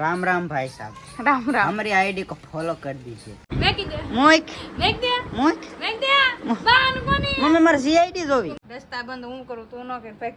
રામ રામ ભાઈ સાહેબ. રામ રામ. અમારી આઈડી કો ફોલો કરી દીજે. દે મોઈક. મેક દે મોઈક. મેક દે બાન કોની? મમ્મી મારી સીઆઈડી જોવી. રસ્તા બંધ હું કરું તું ન કર પેક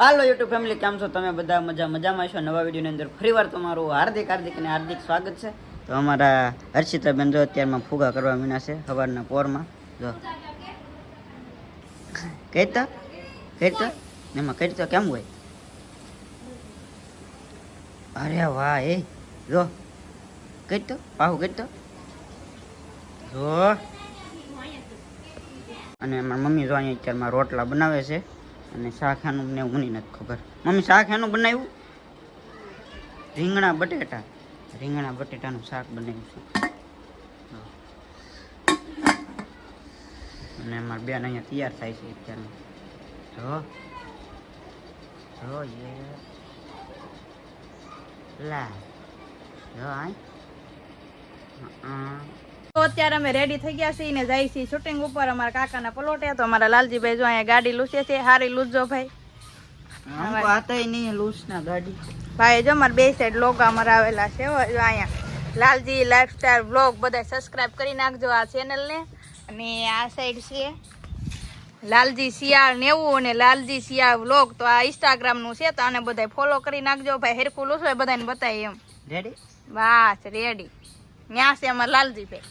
હાલો યુટ્યુબ ફેમિલી કેમ છો? તમે બધા મજા મજામાં છો નવા વિડીયોની અંદર ફરીવાર તમારું હાર્દિક હાર્દિક અને હાર્દિક સ્વાગત છે. તો અમારા હર્ષિતાબેન જો અત્યારમાં ફુગા કરવા મીના છે સવારના પોરમાં. જો. કહેતા? કહેતા? એમાં કહેતા? કેમ હોય? અરે વાહ, એ, જો કહેતો પાહુ તો જો. અને મારા મમ્મી જો અહીંયા અત્યારમાં રોટલા બનાવે છે અને શાક એનું મને મને નથી ખબર. મમ્મી શાક એનું બનાવ્યું? રીંગણા બટેટા. રીંગણા બટેટાનું શાક બનાવ્યું છે. અને મારા બેન અહીંયા તૈયાર થાય છે અત્યારમાં. જો. જો, યે. તો અત્યારે અમે રેડી થઈ ગયા છીએ ને જાય છીએ શૂટિંગ ઉપર. અમારા કાકાના પલોટે તો અમારા લાલજીભાઈ જો અહીંયા ગાડી લૂસે છે. હારી લૂસજો ભાઈ. ભાઈ જો અમારે બે સાઈડ લોગ અમારા આવેલા છે અહીંયા લાલજી લાઈફસ્ટાઈલ બ્લોગ બધા સબસ્ક્રાઈબ કરી નાખજો આ ચેનલને અને આ સાઈડ છે લાલજી શિયાળ નેવું અને લાલજી શિયાળ વ્લોગ તો આ ઇન્સ્ટાગ્રામનું છે તો આને બધા ફોલો કરી નાખજો. ભાઈ હેરકું લૂસો બધાને બતાવી એમ. રેડી બસ રેડી ન્યા છે અમાર લાલજી ભાઈ.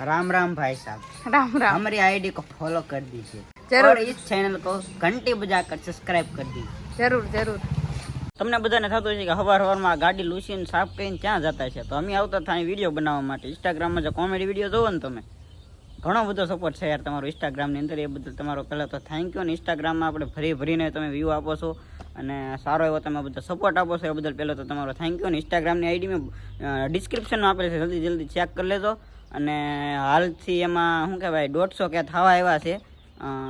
રામ રામ ભાઈ સાહેબ. રામ રામ. અમારી આઈડી કો ફોલો કરી દીજે. જરૂર. ઇસ ચેનલ કો ઘંટી બજા કર સબસ્ક્રાઇબ કરી દીજે. જરૂર જરૂર. તમને બધાને થતું છે કે હવાર હવારમાં ગાડી લૂસીને સાફ કરીને ક્યાં જતા છે? તો અમે આવતા થાય વીડિયો બનાવવા માટે. ઇન્સ્ટાગ્રામમાં જે કોમેડી વીડિયો જોવો ને તમે ઘણો બધો સપોર્ટ છે યાર તમારો ઇન્સ્ટાગ્રામની અંદર. એ બદલ તમારો પહેલાં તો થેન્ક યુ અને ઇન્સ્ટાગ્રામમાં આપણે ભરી ભરીને તમે વ્યૂ આપો છો અને સારો એવો તમે બધો સપોર્ટ આપો છો. એ બદલ પહેલાં તો તમારો થેન્ક યુ અને ઇન્સ્ટાગ્રામની આઈડી મેં ડિસ્ક્રિપ્શનમાં આપેલી છે. જલ્દી જલ્દી ચેક કરી લેજો. અને હાલથી એમાં શું કહેવાય, દોઢસો કે થવા આવ્યા છે.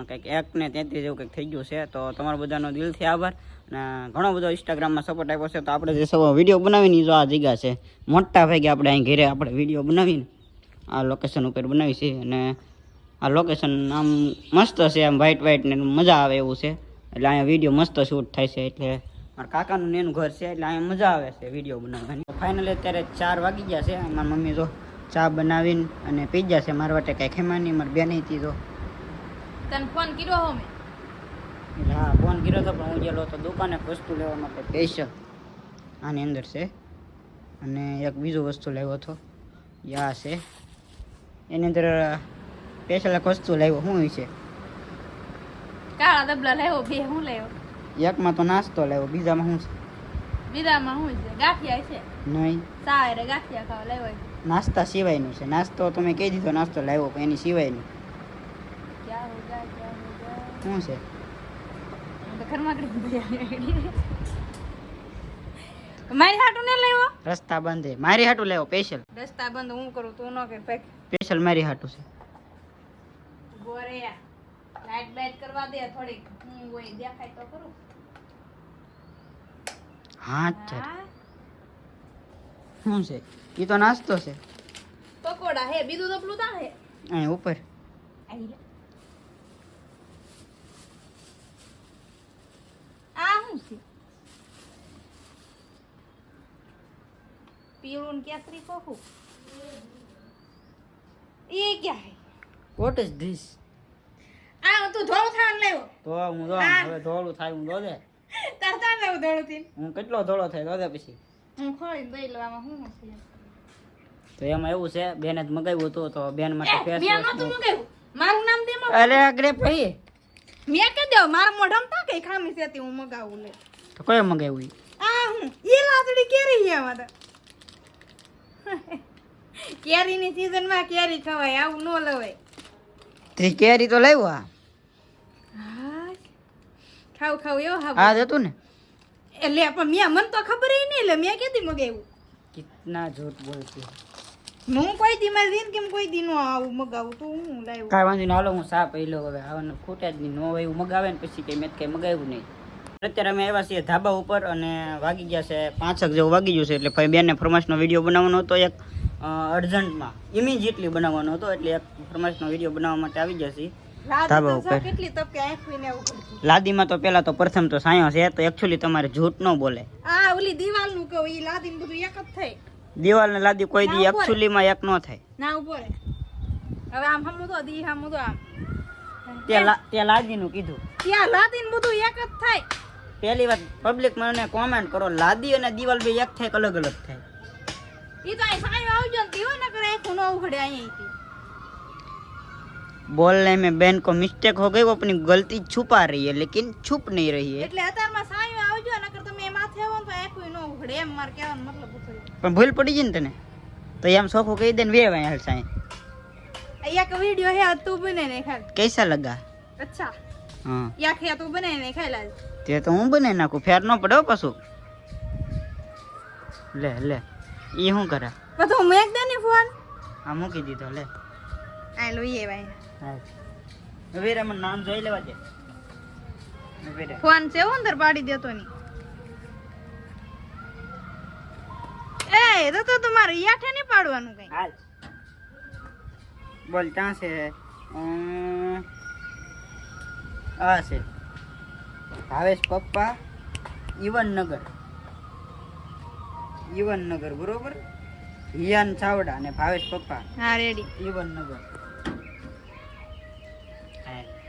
કંઈક એક ને તેત્રીસ જેવું કંઈક થઈ ગયું છે. તો તમારો બધાનો દિલથી આભાર. અને ઘણો બધો ઇન્સ્ટાગ્રામમાં સપોર્ટ આપ્યો છે. તો આપણે જે સૌ વીડિયો બનાવીને જો આ જગ્યા છે, મોટા ભાગે આપણે અહીં ઘરે આપણે વીડિયો બનાવીને આ લોકેશન ઉપર બનાવી છે અને આ લોકેશન આમ મસ્ત છે આમ વ્હાઇટ વ્હાઇટ ને મજા આવે એવું છે. એટલે અહીંયા વીડિયો મસ્ત શૂટ થાય છે એટલે મારા કાકાનું એનું ઘર છે એટલે અહીંયા મજા આવે છે વીડિયો બનાવવાની. ફાઇનલી અત્યારે ચાર વાગી ગયા છે મારા મમ્મી જો ચા બનાવીને અને પી ગયા છે મારા માટે કાંઈ ખેમાની મારી બેન હતી જો. તને ફોન કર્યો હો મેં? એટલે હા ફોન કર્યો હતો પણ હું ગયેલો હતો દુકાને વસ્તુ લેવા માટે સ્પેશિયલ આની અંદર છે. અને એક બીજું વસ્તુ લાવ્યો હતો. યા છે. એની અંદર સ્પેશિયલ એક વસ્તુ લાવ્યો. શું છે? કાળા ડબલા લેવો બે હું લેવો એકમાં તો નાસ્તો લાવ્યો બીજામાં શું છે? બીજામાં શું છે? ગાંઠિયા છે. નહીં. સારે ગાંઠિયા ખાવા લેવો નાસ્તા સિવાયનું છે. નાસ્તો તમે કહી દીધો નાસ્તો લાવ્યો પણ એની સિવાયનું. શું છે? ઘરમાં કરી મારી હાટું ને લેવો? રસ્તા બંધ છે. મારી હાટું લેવો સ્પેશિયલ રસ્તા બંધ હું કરું તું ન કર પેક સ્પેશિયલ મારી હાટું છે. ગોરે લાઈટ બાઈટ કરવા દે થોડીક. હું હોય દેખાય તો કરું હા છે હા. શું છે? એ તો નાસ્તો છે. પકોડા હે બીજું તો પેલું તા હે? અહીં ઉપર. આઈ લે. આ શું છે પીળું કેસરી કોકું એ ક્યાં હે? વોટ ઇઝ ધીસ આ તું ધોળું થવાનું લેવો તો હું હા. હવે ધોળું થાય હું દોદે તાર તાર લેવું ધોળું થી હું કેટલો ધોળો થાય દોદે પછી? હું ખોઈ દઈ લેવામાં શું છે તો એમાં એવું છે બેને જ મગાવ્યું હતું તો બેન માટે ફેસ મેં નહોતું મગાવ્યું. મારું નામ દે. અરે આગળ ભાઈ મેં કહી દેવું મારા મોઢામાં તો કઈ ખામી છે તે હું મગાવું લે. તો કયો મગાવ્યું? આ હું એ લાતડી કેરી છે તો. કેરીની સિઝનમાં કેરી ખવાય આવું ન લવાય. તે કેરી તો લાવ્યો આ. હા. ખાવ ખાવ એવો હા આ જતું હતું ને? એટલે પણ મેં મને તો ખબર નહીં એટલે મેં ક્યાંથી મગાવ્યું? કિતના ઝૂઠ બોલતી હું કોઈ દી મારી જિંદગીમાં કોઈ દી નો આવું મગાવું તો હું લાવ્યું? કાંઈ વાંધો નહીં હાલો હું સા પી હવે આવવાનું ખોટા જ નહીં નો હોય એવું મગાવે ને પછી કંઈ મેં કંઈ મગાવ્યું નહીં. અત્યારે અમે આવ્યા છીએ ધાબા ઉપર અને વાગી ગયા છે પાંચક જેવું વાગી ગયું છે એટલે ભાઈ બેનને ફરમાશનો વીડિયો બનાવવાનો હતો એક અર્જન્ટમાં. ઇમિજિએટલી બનાવવાનો હતો એટલે એક ફરમાશનો વીડિયો બનાવવા માટે આવી ગયા છીએ. ધાબા ઉપર. લાદીમાં તો પેલા તો પ્રથમ તો સાયો છે તો એકચ્યુઅલી તમારે જૂઠ ન બોલે. આ ઓલી દિવાલનું કહો ઈ લાદી બધું એક જ થાય દિવાલ ને લાદી કોઈ દી ના, એકચ્યુઅલી માં એક ન થાય. ના ઊભો રે હવે આમ હમું તો દી હમું તો આમ. તે લાદી નું કીધું. ત્યાં લાદી બધું એક જ થાય. પહેલી વાત પબ્લિક મને કોમેન્ટ કરો લાદી અને દિવાલ બે એક થાય કે અલગ અલગ થાય ઈ તો અહીં સાયો આવજો ને દીવો ન કરે આખું ન ઉઘડે અહીંથી बोलने में बहन को मिस्टेक हो गई वो अपनी गलती छुपा रही है लेकिन छुप नहीं रही है એટલે અત્યારમાં સાયો આવજો નકર તમે એ માથે આવો ને તો આખું ન ઉઘડે એમ મારે કહેવાનો મતલબ હતો પણ ભૂલ પડી ગઈ ને તને તો એમ સોખું કહી દે ને વે વાય હાલ સાંઈ એક વિડિયો હે તું બને ને ખાલ कैसा लगा અચ્છા હા યા ખે તું બને ને ખાઈ લાજ તે તો હું બનાવી નાખું ફેર ન પડો હો પાછું. લે લે એ શું કરે? તો મેક દે ને ફોન? આ મૂકી દીધો લે. આ લઈએ ભાઈ વીરે મને નામ જોઈ લેવા દે. ફોન છે હું અંદર પાડી દેતો ની. એ તો તો તમારે યાઠે નહીં પાડવાનું કઈ. હાલ. બોલ ક્યાં છે. આ છે. ભાવેશ પપ્પા ઈવનનગર ઈવનનગર બરોબર? હિયાન ચાવડા અને ભાવેશ પપ્પા. હા રેડી ઈવનનગર.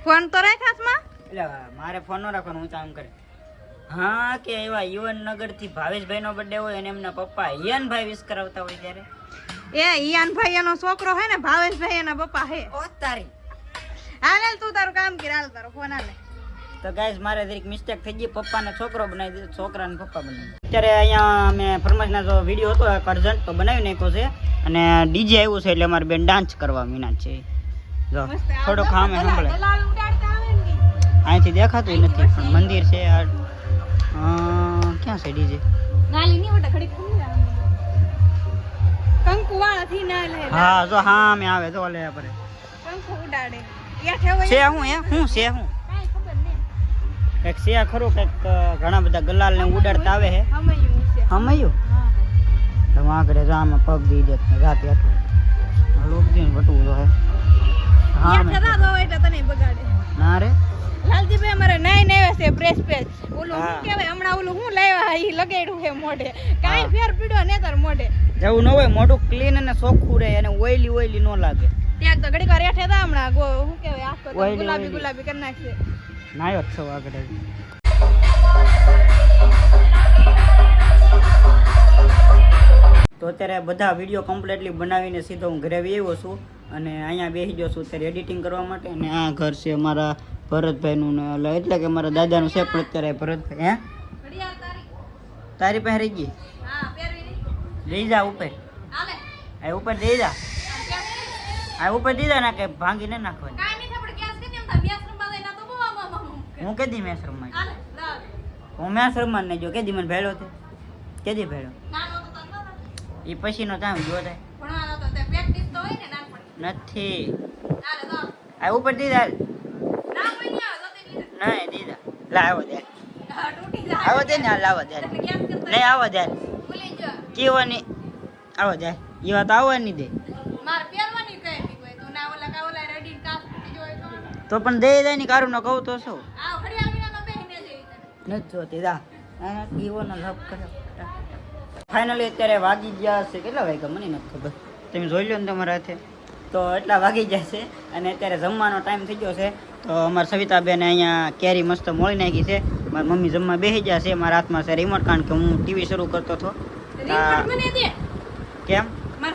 ફોન તો રાખ હાથમાં એટલે મારે ફોન નો રાખવાનો હું કામ કરે. હા કે એવા ઈવનનગરથી ભાવેશભાઈ નો બર્થડે હોય અને એમના પપ્પા હિયાનભાઈ વિશ કરાવતા હોય ત્યારે. એ ઈયાન ભાઈ એનો છોકરો હે ને ભાવેશભાઈ એના પપ્પા હે ઓ તારી. હાલ હાલ તું તારું કામ કર હાલ તારો ફોન હાલે. તો ગાઈસ મારે દરેક મિસ્ટેક થઈ ગઈ. પપ્પાને છોકરો બનાવી દીધો. છોકરાને પપ્પા બનાવી અત્યારે અહીંયા અમે ફરમાશના જો વીડિયો હતો અર્જન્ટ તો બનાવી નાખ્યો છે. અને ડીજે આવ્યું છે એટલે અમારે બેન ડાન્સ કરવા મીના છે. જો થોડોક ખામે સાંભળે. અહીંથી દેખાતું નથી પણ મંદિર છે આ ક્યાં છે ડીજે હા જો હા મેં આવે તો લે આપણે. છે હું એ હું છે હું. કંઈક સિયા ખરું કંઈક ઘણા બધા ગલાલ ને ઉડાડતા આવે છે. હમયું તો આગળ રામ પગ દી દે રાતે આટલું. લોક દઈને વટવું તો હે. ના રે. લાલજીભાઈ અમારે નાઈ નાઈ છે પ્રેસ પેજ ઓલું. શું કહેવાય? હમણાં ઓલું હું લાવ્યા એ લગાડ્યું છે મોઢે. કાંઈ. ફેર પીડો ને તાર મોઢે. જવું ન હોય મોઢું ક્લીન અને ચોખ્ખું રહે અને ઓઈલી ઓઈલી ન લાગે. ત્યાં તો ઘડીક વાર હેઠે હતા હમણાં. શું કહેવાય? આખો ગુલાબી ગુલાબી કરી નાખશે. છો આગળ તો અત્યારે બધા વીડિયો કમ્પ્લીટલી બનાવીને સીધો હું ઘરે આવી આવ્યો છું અને અહીંયા બેસી ગયો છું અત્યારે એડિટિંગ કરવા માટે અને આ ઘર છે અમારા ભરતભાઈનું ને એટલે કે મારા દાદાનું છે પણ અત્યારે ભરતભાઈ, હે? તારી પહેરી ગઈ? લઈ જા ઉપર. આ ઉપર દઈ જા. આ ઉપર દઈ જા ના કે ભાંગી ન નાખવાની. હું કેદી મેચ રમાય હાલે હું મેચ રમવા નહીં જો કેદી મને ભેળો તે કેદી ભેળો? એ પછી નો ટાઈમ જો થાય. ને નથી. આ ઉપર દીધા ના દીધા લા આવો દે. આવો દે ને હાલ આવો દે નહીં આવો દે ભૂલી નહીં આવો દે એ વાત આવવાની દે. ના કા તો. પણ દે જાય ને કારું ન કહું તો શું આ ઘડિયાળ વિના તો બેહીને જઈ તને. નથી જોતી દા કીઓનો લપ કર્યો ફાઇનલી અત્યારે વાગી ગયા હશે. કેટલા વાગ્યા? મને નથી ખબર. તમે જોઈ લો ને તમારા હાથે. તો એટલા વાગી ગયા છે અને અત્યારે જમવાનો ટાઈમ થઈ ગયો છે. તો અમારા સવિતાબેન અહીંયા કેરી મસ્ત મોળી નાખી છે. મારી મમ્મી જમવા બેસી ગયા છે. મારા હાથમાં છે રિમોટ કારણ કે હું ટીવી શરૂ કરતો હતો. કેમ? માર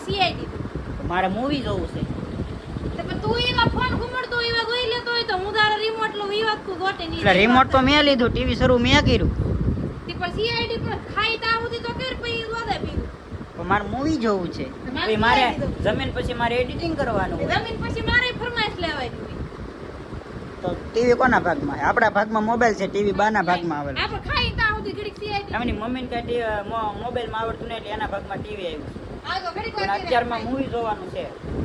મારે મૂવી જોવું છે. તું એવા ફોન ગોટે એટલે રિમોટ તો મેં લીધું ટીવી શરૂ મેં કર્યું. તે પણ સીઆઈડી પર ખાઈ તા સુધી તો કર પછી વાદે પીધું. મારે મૂવી જોવું છે. પછી મારે જમીન પછી મારે એડિટિંગ કરવાનું જમીન પછી મારે ફરમાઈશ લેવાય તો. ટીવી કોના ભાગમાં આપણા ભાગમાં મોબાઈલ છે ટીવી બાના ભાગમાં આવેલું આપણે ખાઈ તા સુધી ઘડીક સીઆઈડી એમની મમ્મીને કઈ મોબાઈલમાં આવડતું નહીં એટલે એના ભાગમાં ટીવી આવ્યું અત્યારમાં મૂવી જોવાનું છે.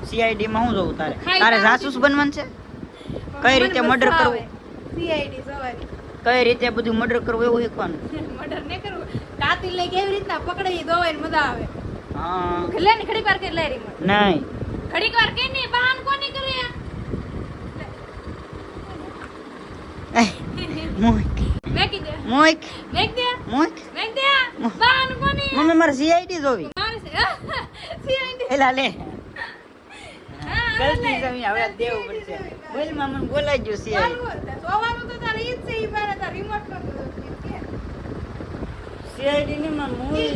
સીઆઈડીમાં માં હું જોઉં તારે? તારે. જાસૂસ બનવાનું છે? કઈ રીતે મર્ડર કરવું? સીઆઈડી સવારી કઈ રીતે બધું મર્ડર કરવું એવું શીખવાનું? મર્ડર ને કરવું. કાતિલ લઈ કેવી રીતના પકડે ઈ દોવાય મજા આવે. હા. લે ને ઘડીક વાર કે લે રિમોટ નહીં. ઘડીક વાર કે નહીં બહાન કોની કરે? મોઈક મેકી દે. મોઈક મેક દે. મોઈક મેક દે. બહાન કોની મમ્મી મારે સીઆઈડી જોવી. મારે સીઆઈડી એલા લે. ગલતી જમી હવે દેવું પડશે. બોલ મામન મને બોલાઈ ગયું સીઆઈડી સોવાનું તો તારે ઈ જ છે ઈ બારે તાર રિમોટ નો સીઆઈડી ની માં મૂવી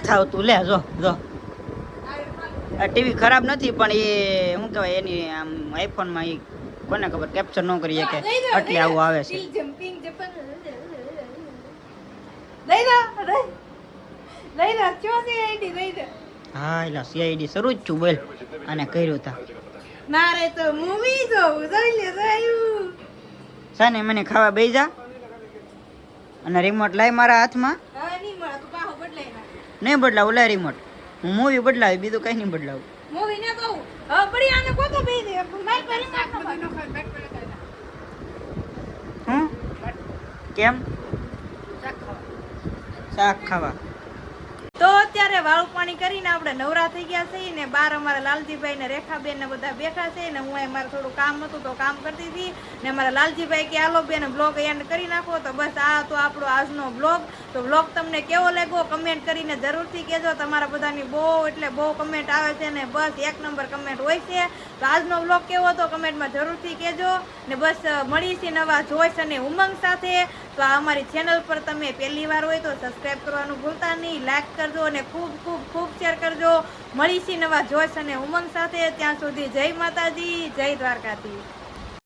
થાવતું લે જો જો. આ ટીવી ખરાબ નથી પણ એ શું કહેવાય એની આમ આઈફોનમાં એ કોને ખબર કેપ્ચર ન કરી શકે. એટલે આવું આવે છે. હા એટલે સીઆઈડી શરૂ જ છું બોલ. અને કર્યું તા. ના રે તો મૂવી જોવું જોઈ લે જોયું સાને મને ખાવા બેસી જા. અને રિમોટ લાય મારા હાથમાં. નહીં બદલાવ ઓલા રિમોટ હું મૂવી બદલાવી બીજું કઈ નહીં બદલાવું. કેમ? શાક ખાવા. તો અત્યારે વાળું પાણી કરીને આપણે નવરા થઈ ગયા છે ને બાર અમારા લાલજીભાઈ ને રેખાબેન ને બધા બેઠા છે ને હું મારે થોડું કામ હતું તો કામ કરતી હતી ને અમારા લાલજીભાઈ કે આલો બેન, બ્લોગ એન્ડ કરી નાખો. તો બસ આ તો આપણો આજનો બ્લોગ. તો બ્લોગ તમને કેવો લાગ્યો? કમેન્ટ કરીને જરૂરથી કહેજો. તમારા બધાની બહુ એટલે બહુ કમેન્ટ આવે છે ને બસ એક નંબર કમેન્ટ હોય છે. તો આજનો બ્લોગ કેવો હતો? કમેન્ટમાં જરૂરથી કહેજો. ને બસ મળીશી નવા જોઈશ અને ઉમંગ સાથે. તો આ અમારી ચેનલ પર તમે પહેલી વાર હોય તો સબસ્ક્રાઈબ કરવાનું ભૂલતા નહીં. લાઈક કરજો અને ખૂબ ખૂબ ખૂબ શેર કરજો. મળીશી નવા જોશ અને ઉમંગ સાથે. ત્યાં સુધી જય માતાજી, જય દ્વારકાધીશ.